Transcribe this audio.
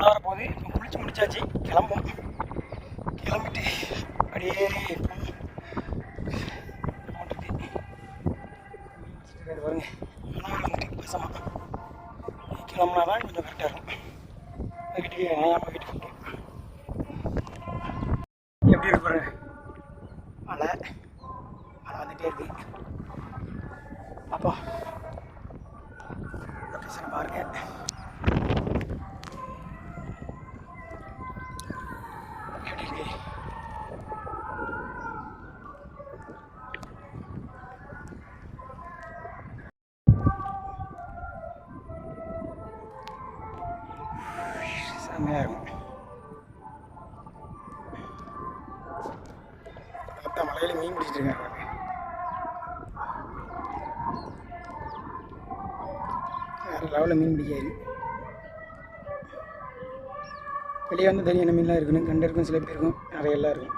உள்ளார போது இப்போ குளிச்சு முடிச்சாச்சு. கிளம்பும் கிளம்பிட்டு அப்படியே போட்டுருக்கு பாருங்க. ஆனால் வந்துட்டு பசமாக கிளம்புனா தான் கொஞ்சம் கரெக்டாக இருக்கும். வீட்டுக்கு நம்ம வீட்டுக்கு எப்படி இருக்கு பாருங்க? மழை. மழை வந்துட்டே இருக்கு. அப்போ லொக்கேஷன் பாருங்க. நேரம் இருக்கும் பார்த்தா மலையில் மீன் பிடிச்சிட்டு இருக்காங்க. வேறு லெவலில் மீன் பிடிக்காது. வெளியே வந்து தெரியும் என்ன மீன்லாம் இருக்குன்னு. கண்டு இருக்கும் சில பேருக்கும் நிறைய எல்லாம் இருக்கும்.